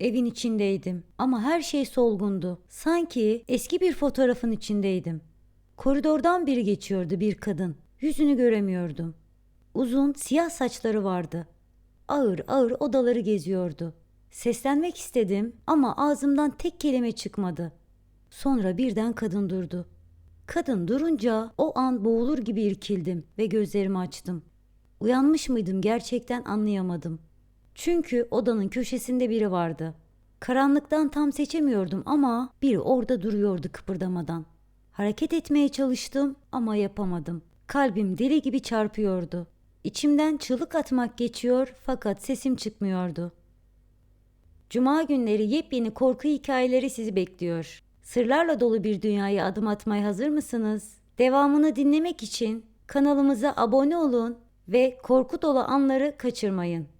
Evin içindeydim ama her şey solgundu. Sanki eski bir fotoğrafın içindeydim. Koridordan biri geçiyordu bir kadın. Yüzünü göremiyordum. Uzun siyah saçları vardı. Ağır ağır odaları geziyordu. Seslenmek istedim ama ağzımdan tek kelime çıkmadı. Sonra birden kadın durdu. Kadın durunca o an boğulur gibi irkildim ve gözlerimi açtım. Uyanmış mıydım gerçekten anlayamadım. Çünkü odanın köşesinde biri vardı. Karanlıktan tam seçemiyordum ama biri orada duruyordu kıpırdamadan. Hareket etmeye çalıştım ama yapamadım. Kalbim deli gibi çarpıyordu. İçimden çığlık atmak geçiyor fakat sesim çıkmıyordu. Cuma günleri yepyeni korku hikayeleri sizi bekliyor. Sırlarla dolu bir dünyaya adım atmaya hazır mısınız? Devamını dinlemek için kanalımıza abone olun ve korku dolu anları kaçırmayın.